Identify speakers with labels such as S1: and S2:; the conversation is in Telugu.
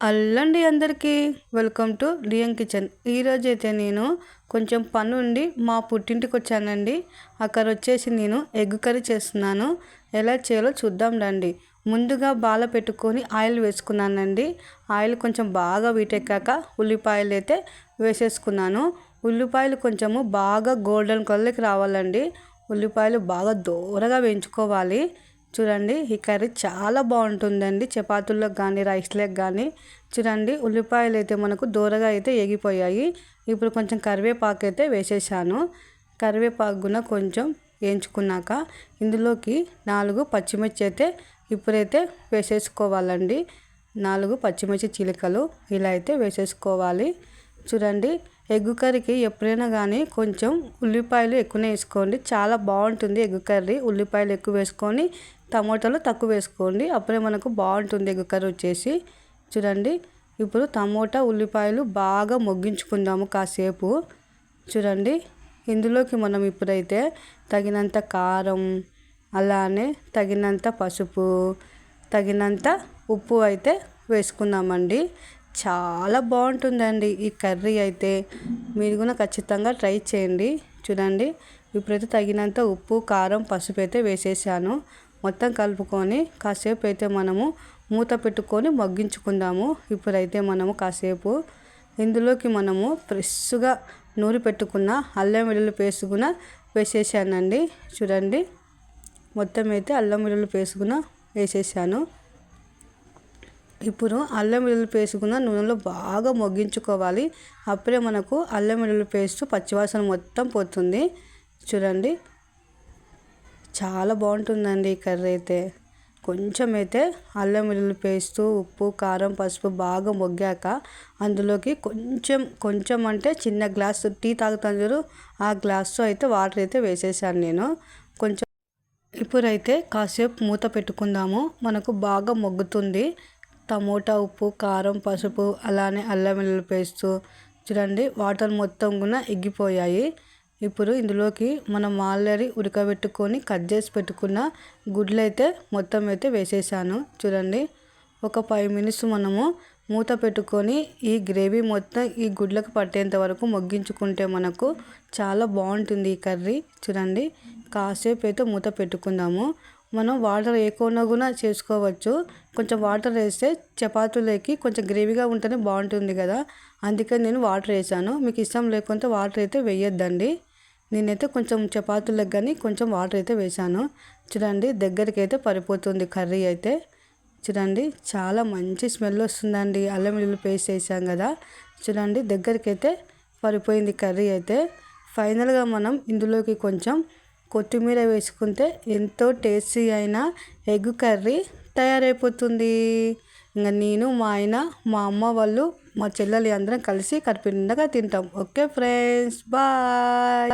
S1: అల్లండి అందరికీ. Welcome to DM kitchen. ఈరోజు అయితే నేను కొంచెం పని ఉండి మా పుట్టింటికి వచ్చానండి అక్కడ వచ్చేసి నేను ఎగ్ కర్రీ చేస్తున్నాను. ఎలా చేయాలో చూద్దాం రండి. ముందుగా బాల పెట్టుకొని ఆయిల్ వేసుకున్నానండి. ఆయిల్ కొంచెం బాగా వీటెక్కాక ఉల్లిపాయలు అయితే వేసేసుకున్నాను. ఉల్లిపాయలు కొంచెము బాగా గోల్డెన్ కలర్కి రావాలండి. ఉల్లిపాయలు బాగా దూరగా వేయించుకోవాలి. చూడండి ఈ కర్రీ చాలా బాగుంటుందండి. చపాతీలకు కానీ రైస్లకు కానీ చూడండి ఉల్లిపాయలు అయితే మనకు దూరగా అయితే ఎగిపోయాయి. ఇప్పుడు కొంచెం కరివేపాకు అయితే వేసేసాను. కరివేపాకు కూడా కొంచెం వేయించుకున్నాక ఇందులోకి నాలుగు పచ్చిమిర్చి అయితే ఇప్పుడైతే వేసేసుకోవాలండి. నాలుగు పచ్చిమిర్చి చిలుకలు ఇలా అయితే వేసేసుకోవాలి. చూడండి ఎగ్గు కర్రీకి ఎప్పుడైనా కానీ కొంచెం ఉల్లిపాయలు ఎక్కువనే వేసుకోండి. చాలా బాగుంటుంది ఎగ్ కర్రీ. ఉల్లిపాయలు ఎక్కువ వేసుకొని టమోటాలు తక్కువ వేసుకోండి. అప్పుడే మనకు బాగుంటుంది ఎగ్ కర్రీ వచ్చేసి. చూడండి. ఇప్పుడు టమోటా ఉల్లిపాయలు బాగా మొగ్గించుకుందాము కాసేపు. చూడండి. ఇందులోకి మనం ఇప్పుడైతే తగినంత కారం అలానే తగినంత పసుపు తగినంత ఉప్పు అయితే వేసుకుందామండి. చాలా బాగుంటుందండి ఈ కర్రీ అయితే. మీరు కూడా ఖచ్చితంగా ట్రై చేయండి. చూడండి. ఇప్పుడైతే తగినంత ఉప్పు కారం పసుపు అయితే వేసేసాను. మొత్తం కలుపుకొని కాసేపు అయితే మనము మూత పెట్టుకొని మగ్గించుకుందాము. ఇప్పుడైతే మనము కాసేపు ఇందులోకి మనము ఫ్రెష్గా నూరి పెట్టుకున్న అల్లం వెల్లుల్లి పేస్ట్ కూడా వేసేసానండి. చూడండి. మొత్తం అయితే అల్లం వెల్లుల్లి పేస్ట్ కూడా వేసేసాను. ఇప్పుడు అల్లం వెల్లుల్లి పేస్ట్ కూడా నూనెలో బాగా మొగ్గించుకోవాలి. అప్పుడే మనకు అల్లం వెల్లుల్లి పేస్ట్ పచ్చివాసన మొత్తం పోతుంది. చూడండి. చాలా బాగుంటుందండి ఈ కర్రీ అయితే. కొంచెం అయితే అల్లం వెల్లుల్లి పేస్ట్ ఉప్పు కారం పసుపు బాగా మొగ్గాక అందులోకి కొంచెం కొంచెం అంటే చిన్న గ్లాస్ టీ తాగుతాను చూడు ఆ గ్లాస్తో అయితే వాటర్ అయితే వేసేసాను నేను. కొంచెం ఇప్పుడైతే కాసేపు మూత పెట్టుకుందాము. మనకు బాగా మొగ్గుతుంది. టమోటా ఉప్పు కారం పసుపు అలానే అల్లం వెల్లుల్లి పేస్ట్. చూడండి వాటర్ మొత్తం కూడా ఎగ్గిపోయాయి ఇప్పుడు ఇందులోకి మనం ఆల్రెడీ ఉడకబెట్టుకొని కట్ చేసి పెట్టుకున్న గుడ్లు అయితే మొత్తం అయితే వేసేసాను. చూడండి ఒక ఫైవ్ మినిట్స్ మనము మూత పెట్టుకొని ఈ గ్రేవీ మొత్తం ఈ గుడ్లకు పట్టేంత వరకు మొగ్గించుకుంటే మనకు చాలా బాగుంటుంది ఈ కర్రీ. చూడండి కాసేపు అయితే మూత పెట్టుకుందాము. మనం వాటర్ వేయకుండా కూడా చేసుకోవచ్చు. కొంచెం వాటర్ వేస్తే చపాతీలోకి కొంచెం గ్రేవీగా ఉంటేనే బాగుంటుంది కదా. అందుకని నేను వాటర్ వేసాను. మీకు ఇష్టం లేకుంటే వాటర్ అయితే వేయొద్దండి. నేనైతే కొంచెం చపాతీలకు కానీ కొంచెం వాటర్ అయితే వేసాను. చూడండి దగ్గరికి అయితే పడిపోతుంది కర్రీ అయితే. చూడండి చాలా మంచి స్మెల్ వస్తుందండి. అల్లం వెల్లుల్లి పేస్ట్ వేసాం కదా. చూడండి దగ్గరికి అయితే పడిపోయింది కర్రీ అయితే. ఫైనల్గా మనం ఇందులోకి కొంచెం కొత్తిమీర వేసుకుంటే ఎంతో టేస్టీ అయిన ఎగ్ కర్రీ తయారైపోతుంది. ఇంకా నేను మా ఆయన మా అమ్మ వాళ్ళు మా చెల్లెలు అందరం కలిసి కడుపు నిండగా తింటాం. Okay friends bye.